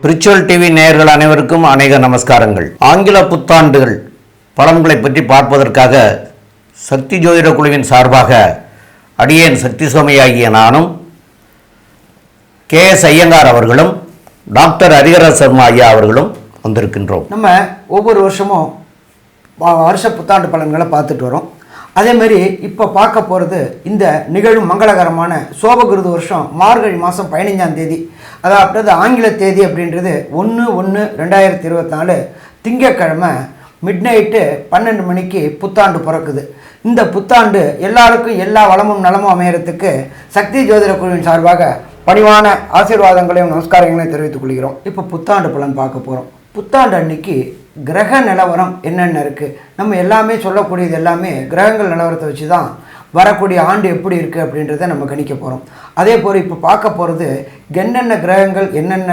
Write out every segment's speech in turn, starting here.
Spiritual TV நேயர்கள் அனைவருக்கும் அநேக நமஸ்காரங்கள். ஆங்கில புத்தாண்டுகள் பலன்களை பற்றி பார்ப்பதற்காக சக்தி ஜோதிட குழுவின் சார்பாக அடியேன் சக்தி சுவாமியாகிய நானும் கே எஸ் ஐயங்கார் அவர்களும் டாக்டர் ஹரிகர சர்மா ஐயா அவர்களும் வந்திருக்கின்றோம். நம்ம ஒவ்வொரு வருஷமும் வருஷ புத்தாண்டு பலன்களை பார்த்துட்டு வரோம். அதே மாதிரி இப்போ பார்க்க போகிறது இந்த நிகழும் மங்களகரமான சோபகிருது வருஷம் மார்கழி மாதம் பதினைஞ்சாம் தேதி. அதாவது ஆங்கில தேதி அப்படின்றது ஒன்று ஒன்று ரெண்டாயிரத்தி இருபத்தி நாலு திங்கக்கிழமை மிட் நைட்டு பன்னெண்டு மணிக்கு புத்தாண்டு பிறக்குது. இந்த புத்தாண்டு எல்லாருக்கும் எல்லா வளமும் நலமும் அமையறதுக்கு சக்தி ஜோதிட குழுவின் சார்பாக பணிவான ஆசீர்வாதங்களையும் நமஸ்காரங்களையும் தெரிவித்துக் கொள்கிறோம். இப்போ புத்தாண்டு பலன் பார்க்க போகிறோம் புத்தாண்டு அன்னைக்கு கிரக நிலவரம் என்னென்ன இருக்குது நம்ம எல்லாமே சொல்லக்கூடியது எல்லாமே கிரகங்கள் நிலவரத்தை வச்சு தான் வரக்கூடிய ஆண்டு எப்படி இருக்குது அப்படின்றத நம்ம கணிக்க போகிறோம் அதே போல் இப்போ பார்க்க போகிறது என்னென்ன கிரகங்கள் என்னென்ன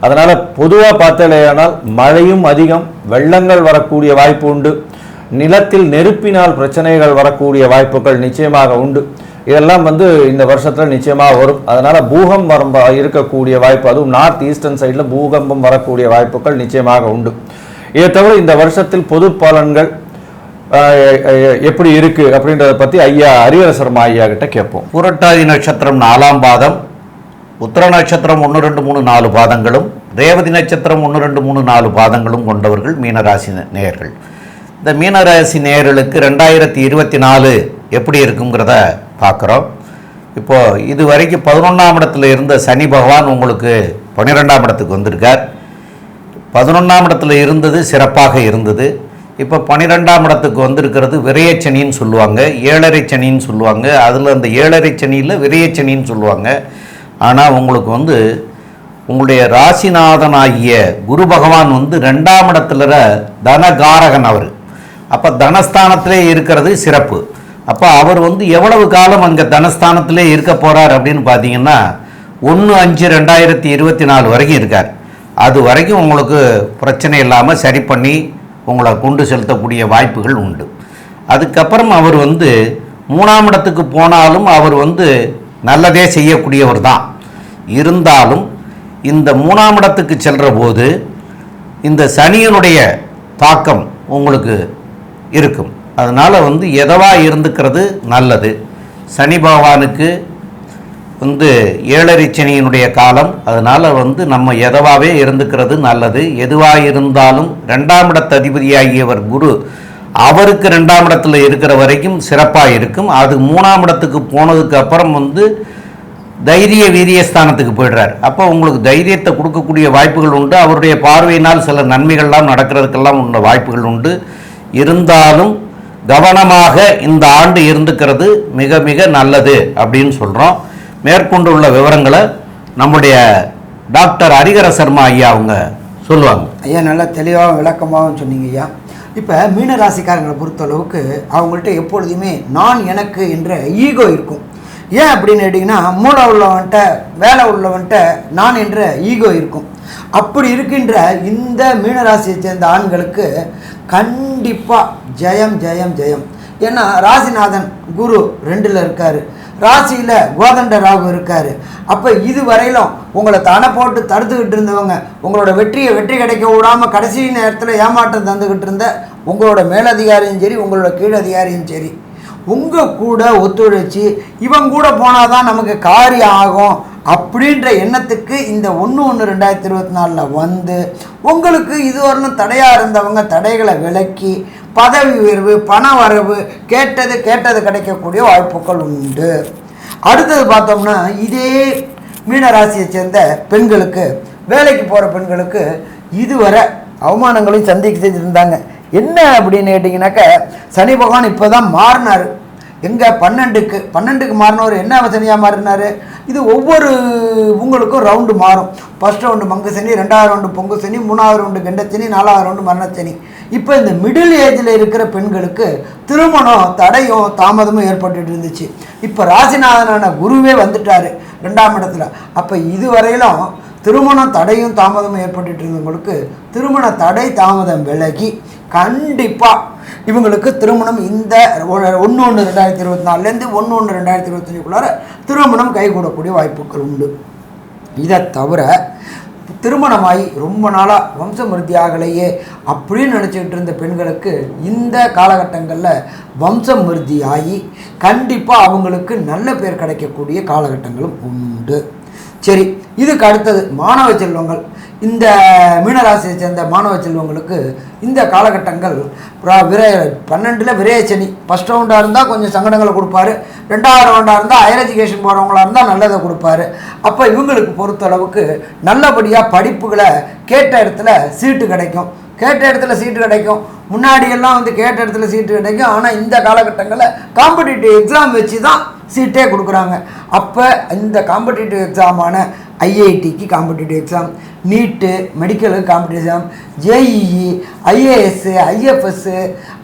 அதனால் பொதுவாக பார்த்தாலேயானால் மழையும் அதிகம் வெள்ளங்கள் வரக்கூடிய வாய்ப்பு உண்டு. நிலத்தில் நெருப்பினால் பிரச்சனைகள் வரக்கூடிய வாய்ப்புகள் நிச்சயமாக உண்டு. இதெல்லாம் வந்து இந்த வருஷத்தில் நிச்சயமாக வரும். அதனால் பூகம் வர- இருக்கக்கூடிய வாய்ப்பு அதுவும் நார்த் ஈஸ்டர்ன் சைடில் பூகம்பம் வரக்கூடிய வாய்ப்புகள் நிச்சயமாக உண்டு. இதை தவிர இந்த வருஷத்தில் பொது பலன்கள் எப்படி இருக்குது அப்படின்றத பற்றி ஐயா ஹரிஹர சர்மா ஐயா கிட்ட கேட்போம். புரட்டாதி நட்சத்திரம் நாலாம் பாதம். உத்தர நட்சத்திரம் ஒன்று ரெண்டு மூணு நாலு பாதங்களும் ரேவதி நட்சத்திரம் ஒன்று ரெண்டு மூணு நாலு பாதங்களும் கொண்டவர்கள் மீனராசி நேயர்கள். இந்த மீனராசி நேயர்களுக்கு ரெண்டாயிரத்தி இருபத்தி நாலு எப்படி இருக்குங்கிறத பார்க்குறோம். இப்போது இது வரைக்கும் பதினொன்றாம் இடத்துல இருந்த சனி பகவான் உங்களுக்கு பன்னிரெண்டாம் இடத்துக்கு வந்திருக்கார். பதினொன்றாம் இடத்துல இருந்தது சிறப்பாக இருந்தது. இப்போ பன்னிரெண்டாம் இடத்துக்கு வந்திருக்கிறது விரயச்சனின்னு சொல்லுவாங்க ஏழரை சனின்னு சொல்லுவாங்க. அதில் அந்த ஏழரை சனியில் விரயச்சனின்னு சொல்லுவாங்க. ஆனால் உங்களுக்கு வந்து உங்களுடைய ராசிநாதனாகிய குரு பகவான் வந்து ரெண்டாம் இடத்துல தனகாரகன் அவர். அப்போ தனஸ்தானத்திலே இருக்கிறது சிறப்பு. அப்போ அவர் வந்து எவ்வளவு காலம் அங்கே தனஸ்தானத்திலே இருக்க போகிறார் அப்படின்னு பார்த்தீங்கன்னா ஒன்று அஞ்சு ரெண்டாயிரத்தி இருபத்தி நாலு வரைக்கும் இருக்கார். அது வரைக்கும் உங்களுக்கு பிரச்சனை இல்லாமல் சரி பண்ணி உங்களை கொண்டு செலுத்தக்கூடிய வாய்ப்புகள் உண்டு. அதுக்கப்புறம் அவர் வந்து மூணாம் இடத்துக்கு போனாலும் அவர் வந்து நல்லதே செய்யக்கூடியவர் தான் இருந்தாலும் இந்த மூணாம் இடத்துக்கு செல்கிற போது இந்த சனியனுடைய தாக்கம் உங்களுக்கு இருக்கும். அதனால் வந்து எதவாக இருந்துக்கிறது நல்லது. சனி பகவானுக்கு வந்து ஏழரை சனியினுடைய காலம் அதனால் வந்து நம்ம எதவாகவே இருந்துக்கிறது நல்லது. எதுவாக இருந்தாலும் ரெண்டாம் இடத்து அதிபதியாகியவர் குரு அவருக்கு ரெண்டாம் இடத்துல இருக்கிற வரைக்கும் சிறப்பாக இருக்கும். அது மூணாம் இடத்துக்கு போனதுக்கு அப்புறம் வந்து தைரிய வீரியஸ்தானத்துக்கு போயிடுறார். அப்போ உங்களுக்கு தைரியத்தை கொடுக்கக்கூடிய வாய்ப்புகள் உண்டு. அவருடைய பார்வையினால் சில நன்மைகள்லாம் நடக்கிறதுக்கெல்லாம் உள்ள வாய்ப்புகள் உண்டு. இருந்தாலும் கவனமாக இந்த ஆண்டு இருந்துக்கிறது மிக மிக நல்லது அப்படின்னு சொல்கிறோம் மேற்கொண்டுள்ள விவரங்களை நம்முடைய டாக்டர் ஹரிகர சர்மா ஐயா அவங்க சொல்லுவாங்க. ஐயா நல்லா தெளிவாகவும் விளக்கமாகவும் சொன்னீங்க ஐயா. இப்போ மீன ராசிக்காரங்களை பொறுத்தளவுக்கு அவங்கள்ட்ட எப்பொழுதுமே நான் எனக்கு என்ற ஈகோ இருக்கும். ஏன் அப்படின்னு கேட்டிங்கன்னா மூளை உள்ளவன்ட்ட வேலை உள்ளவன்ட்ட நான் என்ற ஈகோ இருக்கும். அப்படி இருக்கின்ற இந்த மீனராசியை சேர்ந்த ஆண்களுக்கு கண்டிப்பாக ஜெயம் ஜெயம் ஜெயம். ஏன்னா ராசிநாதன் குரு ரெண்டில் இருக்கார். ராசியில் கோதண்ட ராகு இருக்கார். அப்போ இது வரையிலும் உங்களை தனை போட்டு தடுத்துக்கிட்டு இருந்தவங்க உங்களோட வெற்றியை வெற்றி கிடைக்க விடாமல் கடைசி நேரத்தில் ஏமாற்றம் தந்துக்கிட்டு இருந்த உங்களோட மேலதிகாரியும் சரி உங்களோட கீழதிகாரியும் சரி உங்கள் கூட ஒத்துழைச்சி இவன் கூட போனால் தான் நமக்கு காரியம் ஆகும் அப்படின்ற எண்ணத்துக்கு இந்த ஒன்று ஒன்று ரெண்டாயிரத்தி இருபத்தி நாலில் வந்து உங்களுக்கு இதுவரையிலும் தடையாக இருந்தவங்க தடைகளை விலக்கி பதவி உயர்வு பண வரவு கேட்டது கேட்டது கிடைக்கக்கூடிய வாய்ப்புகள் உண்டு. அடுத்தது பார்த்தோம்னா இதே மீனராசியை சேர்ந்த பெண்களுக்கு வேலைக்கு போகிற பெண்களுக்கு இதுவரை அவமானங்களையும் சந்திக்க செஞ்சுருந்தாங்க. என்ன அப்படின்னு கேட்டிங்கனாக்க சனி பகவான் இப்போ தான் மாறினார். எங்கே பன்னெண்டுக்கு பன்னெண்டுக்கு மாறினவர் என்ன சனியாக மாறினார்? இது ஒவ்வொரு உங்களுக்கும் ரவுண்டு மாறும். ஃபஸ்ட் ரவுண்டு மங்கு சனி ரெண்டாவது ரவுண்டு பொங்கு சனி மூணாவது ரவுண்டு கெண்டச்சனி நாலாவது ரவுண்டு மரணச்சனி இப்போ இந்த மிடில் ஏஜில் இருக்கிற பெண்களுக்கு திருமணம் தடையும் தாமதமும் ஏற்பட்டுட்டு இருந்துச்சு. இப்போ ராசிநாதனான குருவே வந்துட்டார் ரெண்டாம் இடத்துல. அப்போ இதுவரையிலும் திருமணம் தடையும் தாமதமும் ஏற்பட்டுட்டு இருந்தவங்களுக்கு திருமண தடை தாமதம் விலகி கண்டிப்பாக இவங்களுக்கு திருமணம் இந்த ஒன்று ஒன்று ரெண்டாயிரத்தி இருபத்தி நாலுலேருந்து ஒன்று ஒன்று ரெண்டாயிரத்தி இருபத்தஞ்சுக்குள்ளார திருமணம் கைகூடக்கூடிய வாய்ப்புகள் உண்டு. இதை தவிர திருமணமாகி ரொம்ப நாளாக வம்சமிருத்தி ஆகலையே அப்படின்னு நினச்சிக்கிட்டு இருந்த பெண்களுக்கு இந்த காலகட்டங்களில் வம்சமிருத்தி ஆகி கண்டிப்பாக அவங்களுக்கு நல்ல பேர் கிடைக்கக்கூடிய காலகட்டங்களும் உண்டு. சரி இதுக்கு அடுத்தது மாணவ செல்வங்கள். இந்த மீனராசியை சேர்ந்த மாணவ செல்வங்களுக்கு இந்த காலகட்டங்கள் பிரா- பன்னெண்டில் விரயச்சனி ஃபஸ்ட் ரவுண்டாக இருந்தால் கொஞ்சம் சங்கடங்களை கொடுப்பாரு. ரெண்டாவது ரவுண்டாக இருந்தால் ஹையர் எஜுகேஷன் போகிறவங்களா இருந்தால் நல்லதை கொடுப்பாரு. அப்போ இவங்களுக்கு பொறுத்தளவுக்கு நல்லபடியாக படிப்புகளை கேட்ட இடத்துல சீட்டு கிடைக்கும். கேட்ட இடத்துல சீட்டு கிடைக்கும். முன்னாடியெல்லாம் வந்து கேட்ட இடத்துல சீட்டு கிடைக்கும். ஆனால் இந்த காலகட்டங்களில் காம்படிட்டிவ் எக்ஸாம் வச்சு தான் சீட்டே கொடுக்குறாங்க. அப்போ இந்த காம்படிட்டிவ் எக்ஸாமான ஐஐடிக்கு competitive exam NEET மெடிக்கலுக்கு competitive exam JEE IAS IFS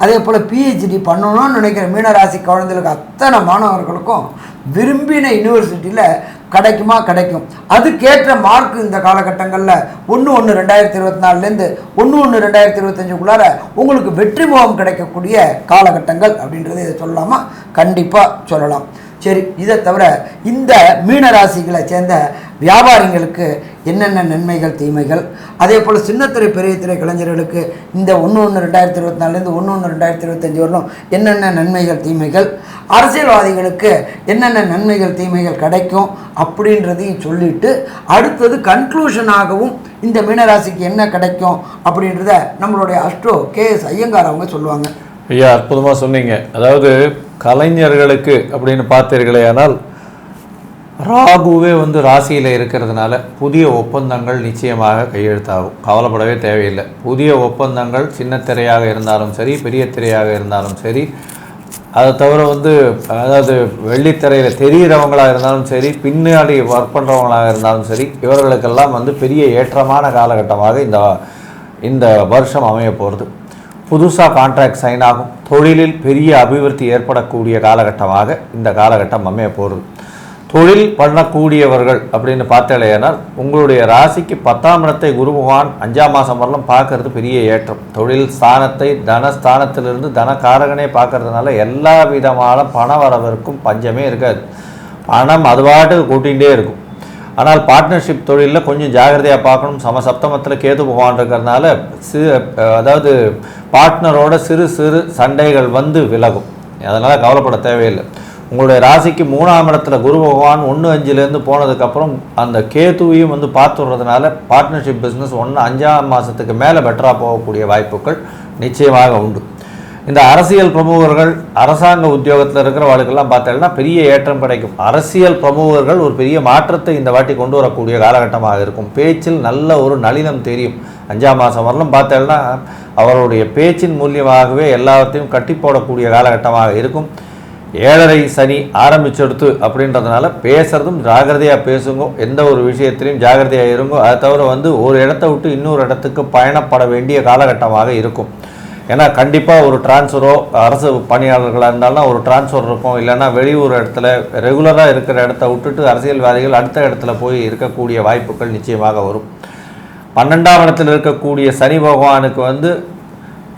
அதே போல் பிஹெச்டி பண்ணணும்னு நினைக்கிற மீனராசி குழந்தைகளுக்கு அத்தனை மாணவர்களுக்கும் விரும்பின யூனிவர்சிட்டியில் கிடைக்குமா கிடைக்கும். அதுக்கேற்ற மார்க் இந்த காலகட்டங்களில் ஒன்று ஒன்று ரெண்டாயிரத்தி இருபத்தி நாலுலேருந்து ஒன்று ஒன்று ரெண்டாயிரத்தி இருபத்தஞ்சுக்குள்ளார உங்களுக்கு வெற்றி முகம் கிடைக்கக்கூடிய காலகட்டங்கள் அப்படின்றத இதை சொல்லலாமா? கண்டிப்பாக சொல்லலாம். சரி இதை தவிர இந்த மீன ராசிகளை சேர்ந்த வியாபாரிங்களுக்கு என்னென்ன நன்மைகள் தீமைகள்? அதே போல் சின்னத்திரை பெரிய திரை கலைஞர்களுக்கு இந்த ஒன்று ஒன்று ரெண்டாயிரத்தி இருபத்தி நாலுலேருந்து ஒன்று ஒன்று ரெண்டாயிரத்தி இருபத்தஞ்சி வரலும் என்னென்ன நன்மைகள் தீமைகள்? அரசியல்வாதிகளுக்கு என்னென்ன நன்மைகள் தீமைகள் கிடைக்கும் அப்படின்றதையும் சொல்லிட்டு அடுத்தது கன்க்ளூஷனாகவும் இந்த மீனராசிக்கு என்ன கிடைக்கும் அப்படின்றத நம்மளுடைய அஷ்டோ கே எஸ் ஐயங்கார் அவங்க சொல்லுவாங்க. ஐயா அற்புதமாக சொன்னீங்க. அதாவது கலைஞர்களுக்கு அப்படின்னு பார்த்தீர்களே ஆனால் ராகுவே வந்து ராசியில் இருக்கிறதுனால புதிய ஒப்பந்தங்கள் நிச்சயமாக கையெழுத்தாகும். கவலைப்படவே தேவையில்லை. புதிய ஒப்பந்தங்கள் சின்ன திரையாக இருந்தாலும் சரி பெரிய திரையாக இருந்தாலும் சரி அதை தவிர வந்து அதாவது வெள்ளித்திரையில் தெரிகிறவங்களாக இருந்தாலும் சரி பின்னாடி ஒர்க் பண்ணுறவங்களாக இருந்தாலும் சரி இவர்களுக்கெல்லாம் வந்து பெரிய ஏற்றமான காலகட்டமாக இந்த இந்த வருஷம் அமைய போகிறது புதுசாக கான்ட்ராக்ட் சைன் ஆகும். தொழிலில் பெரிய அபிவிருத்தி ஏற்படக்கூடிய காலகட்டமாக இந்த காலகட்டம் அமைய போகிறது தொழில் பண்ணக்கூடியவர்கள் அப்படின்னு பார்த்தாலேனால் உங்களுடைய ராசிக்கு பத்தாம் இடத்தை குருபகவான் அஞ்சாம் மாதம் வரலாம் பார்க்கறது பெரிய ஏற்றம். தொழில் ஸ்தானத்தை தனஸ்தானத்திலிருந்து தனக்காரகனே பார்க்கறதுனால எல்லா விதமான பண வரவிற்கும் பஞ்சமே இருக்காது. பணம் அதுபாட்டு கூட்டிகிட்டே இருக்கும். ஆனால் பார்ட்னர்ஷிப் தொழிலில் கொஞ்சம் ஜாகிரதையாக பார்க்கணும். சமசப்தமத்தில் கேது பகவான் இருக்கிறதுனால சிறு அதாவது பார்ட்னரோட சிறு சிறு சண்டைகள் வந்து விலகும். அதனால் கவலைப்பட தேவையில்லை. உங்களுடைய ராசிக்கு மூணாம் இடத்துல குரு பகவான் ஒன்று அஞ்சுலேருந்து போனதுக்கப்புறம் அந்த கேதுவையும் வந்து பார்த்துடுறதுனால பார்ட்னர்ஷிப் பிஸ்னஸ் ஒன்று அஞ்சாம் மாதத்துக்கு மேலே பெட்டராக போகக்கூடிய வாய்ப்புகள் நிச்சயமாக உண்டு. இந்த அரசியல் பிரமுகர்கள் அரசாங்க உத்தியோகத்தில் இருக்கிறவர்களுக்கெல்லாம் பார்த்தீங்கன்னா பெரிய ஏற்றம் கிடைக்கும். அரசியல் பிரமுகர்கள் ஒரு பெரிய மாற்றத்தை இந்த வாட்டி கொண்டு வரக்கூடிய காலகட்டமாக இருக்கும். பேச்சில் நல்ல ஒரு நளினம் தெரியும். அஞ்சாம் மாதம் வரலும் பார்த்தீங்கன்னா அவருடைய பேச்சின் மூலியமாகவே எல்லாத்தையும் கட்டி போடக்கூடிய காலகட்டமாக இருக்கும். ஏழரை சனி ஆரம்பிச்செடுத்து அப்படின்றதுனால பேசுறதும் ஜாகிரதையாக பேசுங்க. எந்த ஒரு விஷயத்திலையும் ஜாகிரதையாக இருங்கோ. அதை தவிர வந்து ஒரு இடத்த விட்டு இன்னொரு இடத்துக்கு பயணப்பட வேண்டிய காலகட்டமாக இருக்கும். ஏன்னா கண்டிப்பாக ஒரு டிரான்ஸ்ஃபரோ அரசு பணியாளர்களாக இருந்தாலும் ஒரு டிரான்ஸ்ஃபர் இருக்கும். இல்லைன்னா வெளியூர் இடத்துல ரெகுலராக இருக்கிற இடத்த விட்டுட்டு அரசியல்வாதிகள் அடுத்த இடத்துல போய் இருக்கக்கூடிய வாய்ப்புகள் நிச்சயமாக வரும். பன்னெண்டாம் இடத்தில் இருக்கக்கூடிய சனி பகவானுக்கு வந்து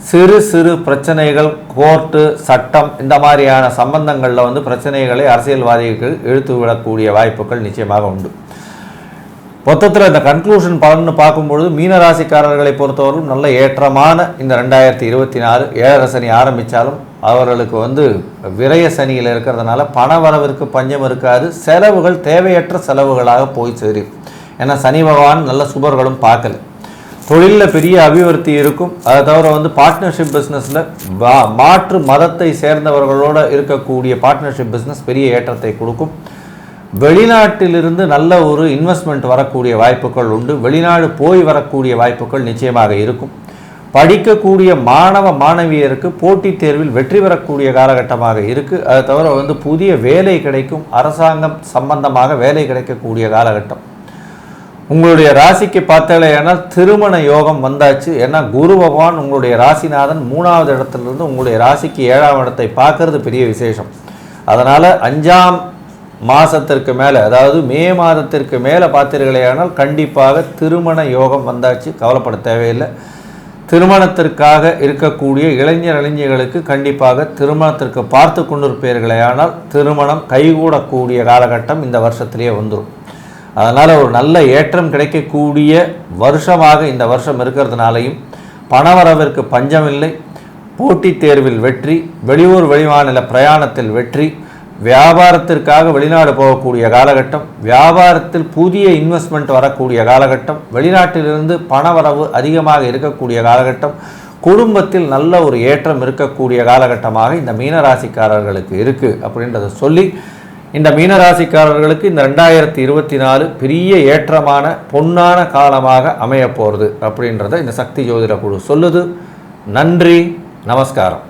சிறு சிறு பிரச்சனைகள் கோர்ட்டு சட்டம் இந்த மாதிரியான சம்பந்தங்களில் வந்து பிரச்சனைகளை அரசியல்வாதிகள் இழுத்து விடக்கூடிய வாய்ப்புகள் நிச்சயமாக உண்டு. மொத்தத்தில் இந்த கன்க்ளூஷன் பலன்னு பார்க்கும்பொழுது மீனராசிக்காரர்களை பொறுத்தவரைக்கும் நல்ல ஏற்றமான இந்த ரெண்டாயிரத்தி இருபத்தி நாலு ஏழரை சனி ஆரம்பித்தாலும் அவர்களுக்கு வந்து விரய சனியில் இருக்கிறதுனால பண வரவிற்கு பஞ்சம் இருக்காது. செலவுகள் தேவையற்ற செலவுகளாக போய் சேரும். ஏன்னா சனி பகவான் நல்ல சுபர்களும் பார்க்கல. தொழிலில் பெரிய அபிவிருத்தி இருக்கும். அதை தவிர வந்து பார்ட்னர்ஷிப் பிஸ்னஸில் மாற்று மதத்தை சேர்ந்தவர்களோடு இருக்கக்கூடிய பார்ட்னர்ஷிப் பிஸ்னஸ் பெரிய ஏற்றத்தை கொடுக்கும். வெளிநாட்டிலிருந்து நல்ல ஒரு இன்வெஸ்ட்மெண்ட் வரக்கூடிய வாய்ப்புகள் உண்டு. வெளிநாடு போய் வரக்கூடிய வாய்ப்புகள் நிச்சயமாக இருக்கும். படிக்கக்கூடிய மாணவ மாணவியருக்கு போட்டித் தேர்வில் வெற்றி பெறக்கூடிய காலகட்டமாக இருக்குது அதை தவிர வந்து புதிய வேலை கிடைக்கும் அரசாங்கம் சம்பந்தமாக வேலை கிடைக்கக்கூடிய காலகட்டம். உங்களுடைய ராசிக்கு பார்த்தாலேனால் திருமண யோகம் வந்தாச்சு. ஏன்னா குரு பகவான் உங்களுடைய ராசிநாதன் மூணாவது இடத்துலேருந்து உங்களுடைய ராசிக்கு ஏழாம் இடத்தை பார்க்கறது பெரிய விசேஷம். அதனால் அஞ்சாம் மாதத்திற்கு மேலே அதாவது மே மாதத்திற்கு மேலே பார்த்தீர்களேயானால் கண்டிப்பாக திருமண யோகம் வந்தாச்சு. கவலைப்பட தேவையில்லை. திருமணத்திற்காக இருக்கக்கூடிய இளைஞர் இளைஞர்களுக்கு கண்டிப்பாக திருமணத்திற்கு பார்த்து கொண்டிருப்பீர்களேயானால் திருமணம் கைகூடக்கூடிய காலகட்டம் இந்த வருஷத்திலேயே வந்துடும் அதனால் ஒரு நல்ல ஏற்றம் கிடைக்கக்கூடிய வருஷமாக இந்த வருஷம் இருக்கிறதுனாலையும் பணவரவிற்கு பஞ்சமில்லை. போட்டித் தேர்வில் வெற்றி வெளியூர் வெளிமாநில பிரயாணத்தில் வெற்றி வியாபாரத்திற்காக வெளிநாடு போகக்கூடிய காலகட்டம் வியாபாரத்தில் புதிய இன்வெஸ்ட்மெண்ட் வரக்கூடிய காலகட்டம் வெளிநாட்டிலிருந்து பணவரவு அதிகமாக இருக்கக்கூடிய காலகட்டம் குடும்பத்தில் நல்ல ஒரு ஏற்றம் இருக்கக்கூடிய காலகட்டமாக இந்த மீனராசிக்காரர்களுக்கு இருக்குது அப்படின்றத சொல்லி இந்த மீனராசிக்காரர்களுக்கு இந்த ரெண்டாயிரத்தி இருபத்தி நாலு பெரிய ஏற்றமான பொன்னான காலமாக அமைய போகிறது அப்படின்றத இந்த சக்தி ஜோதிட குழு சொல்லுது. நன்றி நமஸ்காரம்.